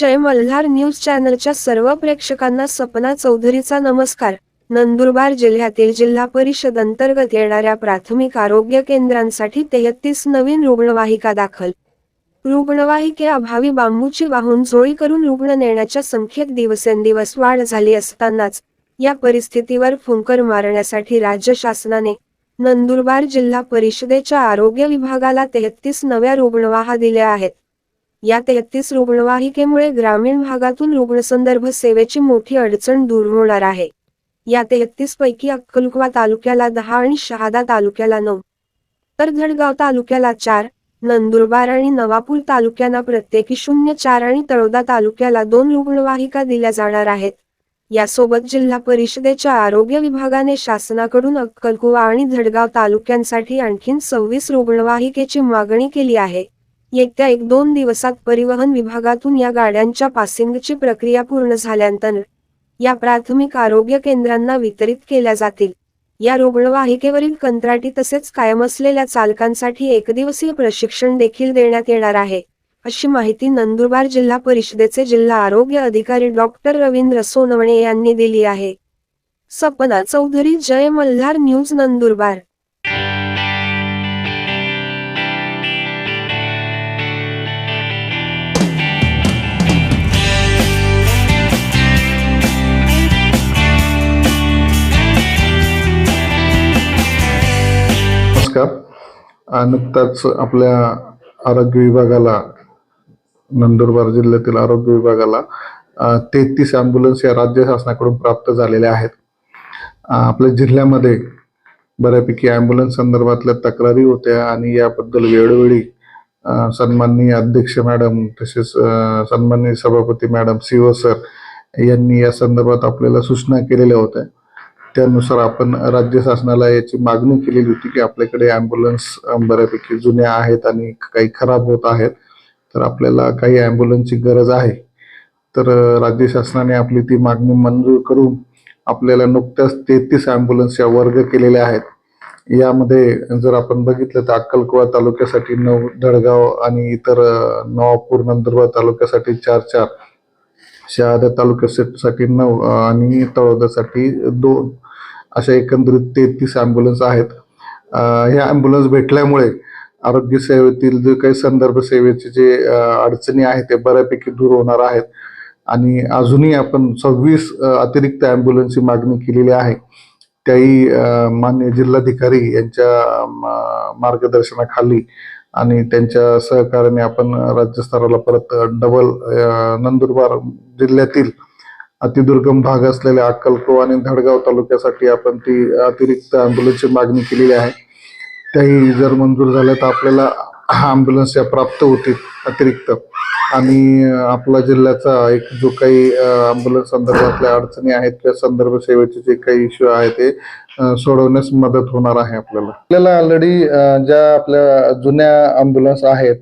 जय Malhar news चॅनलच्या सर्व प्रेक्षकांना सपना चौधरीचा नमस्कार. नंदुरबार जिल्ह्यातील जिल्हा परिषद अंतर्गत येणाऱ्या प्राथमिक आरोग्य केंद्रांसाठी तेहतीस नवीन रुग्णवाहिका दाखल. रुग्णवाहिकेअभावी बांबूची वाहून झोळी करून रुग्ण नेण्याच्या संख्येत दिवसेंदिवस वाढ झाली असतानाच या परिस्थितीवर फुंकर मारण्यासाठी राज्य शासनाने नंदुरबार जिल्हा परिषदेच्या आरोग्य विभागाला तेहतीस नव्या रुग्णवाहा दिल्या आहेत. या तेहतीस रुग्णवाहिकेमुळे ग्रामीण भागातून रुग्णसंदर्भ सेवेची मोठी अडचण दूर होणार आहे. या तेहतीस पैकी अक्कलकुवा तालुक्याला दहा आणि शहादा तालुक्याला नऊ. तर धडगाव तालुक्याला चार नंदुरबार आणि नवापूर तालुक्यांना प्रत्येकी शून्य चार आणि तळोदा तालुक्याला दोन रुग्णवाहिका दिल्या जाणार आहेत. यासोबत जिल्हा परिषदेच्या आरोग्य विभागाने शासनाकडून अक्कलकुवा आणि धडगाव तालुक्यांसाठी आणखीन सव्वीस रुग्णवाहिकेची मागणी केली आहे. येत्या एक दोन दिवसात परिवहन विभागातून या गाड्यांच्या पासिंगची प्रक्रिया पूर्ण झाल्यानंतर या प्राथमिक आरोग्य केंद्रांना वितरित केल्या जातील. या रुग्णवाहिकेवरील कंत्राटी तसेच कायम असलेल्या चालकांसाठी एकदिवसीय प्रशिक्षण देखील देण्यात येणार आहे अशी माहिती नंदुरबार जिल्हा परिषदेचे जिल्हा आरोग्य अधिकारी डॉक्टर रवींद्र सोनवणे यांनी दिली आहे. सपना चौधरी जय मल्हार न्यूज नंदुरबार. नुकताच आपल्या आरोग्य विभागाला नंदुरबार जिल्ह्यातील आरोग्य विभागाला तेहतीस अँब्युलन्स या राज्य शासनाकडून प्राप्त झालेल्या आहेत. आपल्या जिल्ह्यामध्ये बऱ्यापैकी अँब्युलन्स संदर्भातल्या तक्रारी होत्या आणि याबद्दल वेळोवेळी सन्माननीय अध्यक्ष मॅडम तसेच सन्माननीय सभापती मॅडम सीओ सर यांनी या संदर्भात आपल्याला सूचना केलेल्या होत्या. त्यानुसार आपण राज्य शासनाला याची मागणी केलेली होती की आपल्याकडे अँब्युलन्स बऱ्यापैकी जुन्या आहेत आणि काही खराब होत आहेत. तर आपल्याला काही अँब्युलन्सची गरज आहे. तर राज्य शासनाने आपली ती मागणी मंजूर करून आपल्याला नुकत्याच तेहतीस अँब्युलन्सच्या वर्ग केलेल्या आहेत. यामध्ये जर आपण बघितलं तर अक्कलकुवा तालुक्यासाठी नऊ धडगाव आणि इतर नवापूर नंदुरबार तालुक्यासाठी चार चार. शहादा तालुक्यासाठी नऊ आणि तळोदासाठी दोन अशा एकंदरीत तेहतीस ॲम्ब्युलन्स आहेत. ह्या ॲम्ब्युलन्स भेटल्यामुळे आरोग्य सेवेतील जे काही संदर्भ सेवेचे जे अडचणी आहेत ते बऱ्यापैकी दूर होणार आहेत. आणि अजूनही आपण सव्वीस अतिरिक्त ॲम्ब्युलन्सची मागणी केलेली आहे. त्याही मान्य जिल्हाधिकारी यांच्या म- मार्गदर्शनाखाली आणि त्यांच्या सहकार्याने आपण राज्य स्तराला परत डबल नंदुरबार जिल्ह्यातील अतिदुर्गम भाग असलेल्या अक्कलको आणि धडगाव तालुक्यासाठी आपण ती अतिरिक्त अँब्युलन्सची मागणी केलेली आहे. त्याही जर मंजूर झाल्या तर आपल्याला ॲम्ब्युलन्स या प्राप्त होतील अतिरिक्त. आणि आपला जिल्ह्याचा एक जो काही ॲम्ब्युलन्स संदर्भातल्या अडचणी आहेत किंवा संदर्भ सेवेचे जे काही इश्यू आहे ते सोडवण्यास मदत होणार आहे आपल्याला. आपल्याला ऑलरेडी ज्या आपल्या जुन्या ॲम्ब्युलन्स आहेत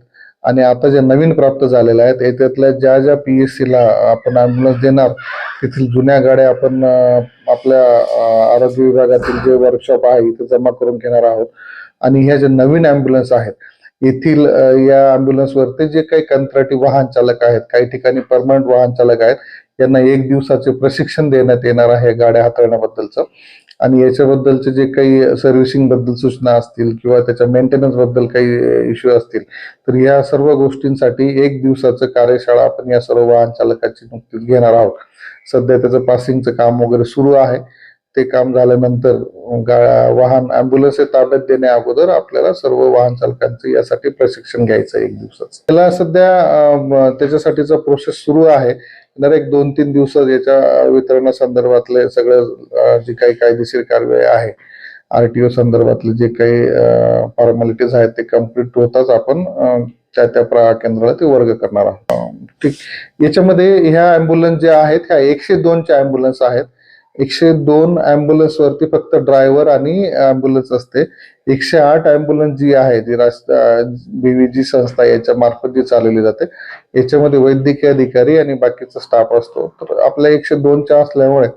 आणि आता ज्या नवीन प्राप्त झालेल्या आहेत याच्यातल्या ज्या ज्या पी एस सीला आपण ॲम्ब्युलन्स देणार तेथील जुन्या गाड्या आपण आपल्या आरोग्य विभागातील जे वर्कशॉप आहे इथे जमा करून घेणार आहोत. आणि ह्या ज्या नवीन ॲम्ब्युलन्स आहेत येथील या अँब्युलन्सवरती जे काही कंत्राटी वाहन चालक आहेत काही ठिकाणी परमनंट वाहन चालक आहेत यांना एक दिवसाचे प्रशिक्षण देण्यात येणार आहे गाड्या हाताळण्याबद्दलचं. आणि याच्याबद्दलचे जे काही सर्व्हिसिंगबद्दल सूचना असतील किंवा त्याच्या मेंटेनन्सबद्दल काही इश्यू असतील तर या सर्व गोष्टींसाठी एक दिवसाचं कार्यशाळा आपण या सर्व वाहन चालकाची नुकतीच घेणार आहोत. सध्या त्याचं पासिंगचं काम वगैरे सुरू आहे. ते काम झाल्यानंतर वाहन अँब्युलन्स ताब्यात देण्या अगोदर आपल्याला सर्व वाहन चालकांचं यासाठी प्रशिक्षण घ्यायचं आहे एक दिवसाचं. त्याला सध्या त्याच्यासाठीचा प्रोसेस सुरू आहे. येणार एक दोन तीन दिवसात याच्या वितरणासंदर्भातले सगळं अं, जी काही कायदेशीर कारवाई आहे आरटीओ संदर्भातले जे काही फॉर्मॅलिटीज आहेत ते कंप्लीट होताच आपण त्या त्या केंद्राला ते वर्ग करणार आहोत. ठीक. याच्यामध्ये ह्या अँब्युलन्स ज्या आहेत ह्या एकशे दोनच्या अँब्युलन्स आहेत. एकशे दोन अँब्युलन्स वरती फक्त ड्रायव्हर आणि अँब्युलन्स असते. एकशे आठ अँब्युलन्स जी आहे जी बीव्हीजी संस्था याच्या मार्फत जी चालवली जाते याच्यामध्ये वैद्यकीय अधिकारी आणि बाकीचा स्टाफ असतो. तर आपल्या एकशे दोनच्या असल्यामुळे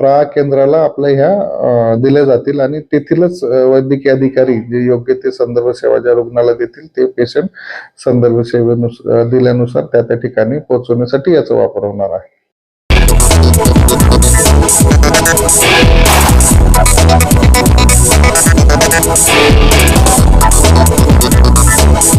प्रा केंद्राला आपल्या ह्या दिल्या जातील आणि तेथीलच वैद्यकीय अधिकारी जे योग्य ते संदर्भ सेवा ज्या रुग्णाला देतील ते पेशंट संदर्भ सेवेनुसार दिल्यानुसार त्या त्या ठिकाणी पोहोचवण्यासाठी याचा वापर होणार आहे. 私のこと言ってくださいました。